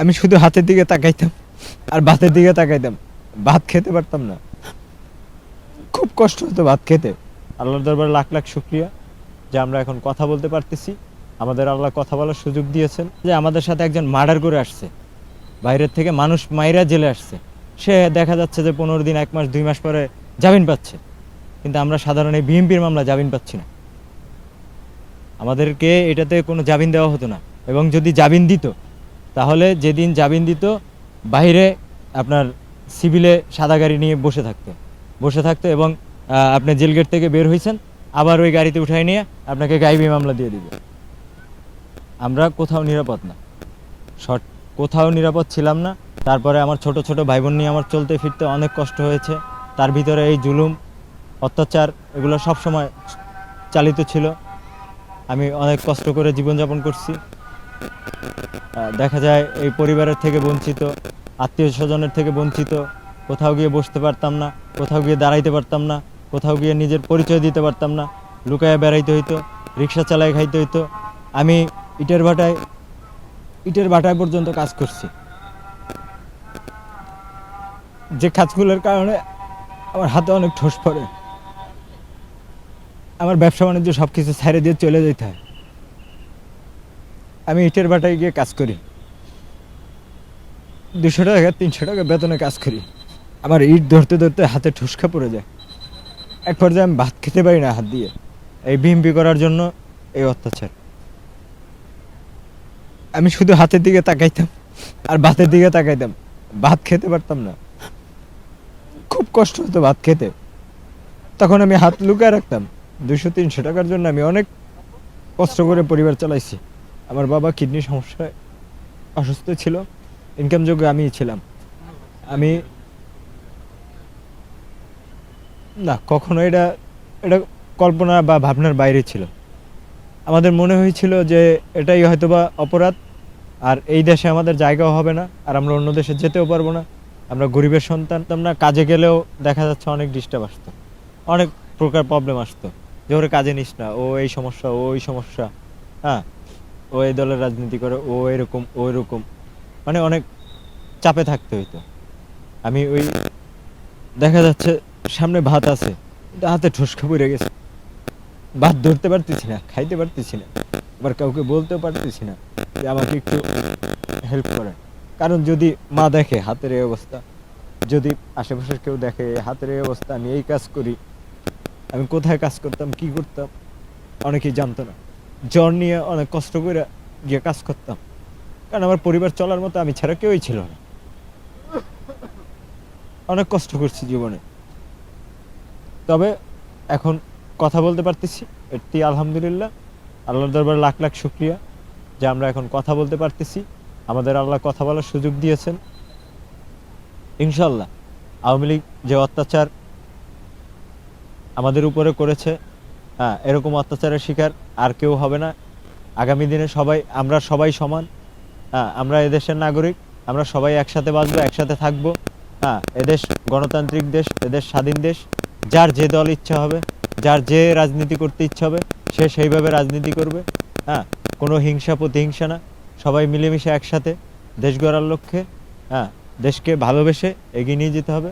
আমি শুধু হাতের দিকে তাকাইতাম আর ভাতের দিকে তাকাইতাম। ভাত খেতে পারতাম না। খুব কষ্ট হতো ভাত খেতে। আল্লাহর দরবারে লাখ লাখ শুক্রিয়া যে আমরা এখন কথা বলতে পারতেছি। আমাদের আল্লাহ কথা বলার সুযোগ দিয়েছেন যে আমাদের সাথে একজন মার্ডার করে আসছে। বাইরের থেকে মানুষ মাইরা জেলে আসছে। সে দেখা যাচ্ছে যে পনেরো দিন, এক মাস, দুই মাস পরে জামিন পাচ্ছে। কিন্তু আমরা সাধারণ এই বিএমপির মামলা জামিন পাচ্ছি না। আমাদেরকে এটাতে কোনো জামিন দেওয়া হতো না। এবং যদি জামিন দিত তাহলে যেদিন জামিন দিত বাইরে আপনার সিভিলে সাদা গাড়ি নিয়ে বসে থাকতো। বসে থাকতো এবং আপনি জেল গেট থেকে বের হয়েছেন আবার ওই গাড়িতে উঠাই নিয়ে আপনাকে গাইবি মামলা দিয়ে দিবে। আমরা কোথাও নিরাপদ না। শর্ট কোথাও নিরাপদ ছিলাম না। তারপরে আমার ছোট ছোট ভাই বোন নিয়ে আমার চলতে ফিরতে অনেক কষ্ট হয়েছে। তার ভিতরে এই জুলুম, অত্যাচার এগুলো সব সময় চালিত ছিল। আমি অনেক কষ্ট করে জীবনযাপন করছি। দেখা যায় এই পরিবারের থেকে বঞ্চিত, আত্মীয় স্বজনের থেকে বঞ্চিত, কোথাও গিয়ে বসতে পারতাম না, কোথাও গিয়ে দাঁড়াইতে পারতাম না, কোথাও গিয়ে নিজের পরিচয় দিতে পারতাম না, লুকায় বেড়াইতে হইতো, রিক্সা চালায় খাইতে হইতো। আমি ইটের ভাটায় ইটের ভাটায় পর্যন্ত কাজ করছি। যে কাজগুলোর কারণে আমার হাতে অনেক ঠোস পড়ে। আমার ব্যবসা বাণিজ্য সব কিছু ছাড়ে দিয়ে চলে যেতে হয়। আমি ইটের ভাটায় গিয়ে কাজ করি। দুশো টাকা, তিনশো টাকা বেতনে কাজ করি। আমার ইট ধরতে ধরতে হাতে ঠুসকা পড়ে যায়। এক পর্যায়ে আমি ভাত খেতে পারি না হাত দিয়ে। এই বিএমপি করার জন্য এই অত্যাচার। আমি শুধু হাতের দিকে তাকাইতাম আর ভাতের দিকে তাকাইতাম। ভাত খেতে পারতাম না। খুব কষ্ট হতো ভাত খেতে। তখন আমি হাত লুকায় রাখতাম। দুশো তিনশো টাকার জন্য আমি অনেক কষ্ট করে পরিবার চালাইছি। আমার বাবা কিডনি সমস্যায় অসুস্থ ছিল। ইনকাম যোগ্য আমিই ছিলাম। আমি না, কখনো এটা এটা কল্পনা বা ভাবনার বাইরে ছিল। আমাদের মনে হয়েছিল যে এটাই হয়তোবা অপরাধ, আর এই দেশে আমাদের জায়গাও হবে না, আর আমরা অন্য দেশে যেতেও পারব না। আমরা গরিবের সন্তান আমরা কাজে গেলেও দেখা যাচ্ছে অনেক ডিস্টার্ব আসতো। অনেক প্রকার প্রবলেম আসতো। যে ওরে কাজে নিস না, ও এই সমস্যা, ও ওই সমস্যা হ্যাঁ? ও এই দলের রাজনীতি করে, ও এরকম ও এরকম। মানে অনেক চাপে থাকতে হইতো। আমি ওই দেখা যাচ্ছে সামনে ভাত আছে হাতে ঠোসকা পড়ে গেছে। ভাত ধরতে পারতেছি না, খাইতে পারতেছি না, আবার কাউকে বলতেও পারতেছি না যে আমাকে একটু হেল্প করেন। কারণ যদি মা দেখে হাতের এই অবস্থা, যদি আশেপাশে কেউ দেখে হাতের এই অবস্থা, আমি এই কাজ করি, আমি কোথায় কাজ করতাম, কি করতাম, অনেকেই জানতো না। জ্বর নিয়ে অনেক কষ্ট করে গিয়ে কাজ করতাম। কারণ আমার পরিবার চলার মতো আমি ছাড়া কেউই ছিল না। অনেক কষ্ট করছি জীবনে। তবে এখন কথা বলতে পারতেছি। এটি আলহামদুলিল্লাহ। আল্লাহর দরবার লাখ লাখ শুক্রিয়া যে আমরা এখন কথা বলতে পারতেছি। আমাদের আল্লাহ কথা বলার সুযোগ দিয়েছেন। ইনশাল্লাহ আওয়ামী লীগ যে অত্যাচার আমাদের উপরে করেছে হ্যাঁ এরকম অত্যাচারের শিকার আর কেউ হবে না। আগামী দিনে সবাই, আমরা সবাই সমান। হ্যাঁ আমরা এদেশের নাগরিক, আমরা সবাই একসাথে বাঁচবো, একসাথে থাকব। হ্যাঁ এদেশ গণতান্ত্রিক দেশ, এদেশ স্বাধীন দেশ, যার যে দল ইচ্ছা হবে, যার যে রাজনীতি করতে ইচ্ছা হবে, সে সেইভাবে রাজনীতি করবে। হ্যাঁ কোনো হিংসা প্রতিহিংসা না। সবাই মিলেমিশে একসাথে দেশ গড়ার লক্ষ্যে হ্যাঁ দেশকে ভালোবেসে এগিয়ে নিয়ে যেতে হবে।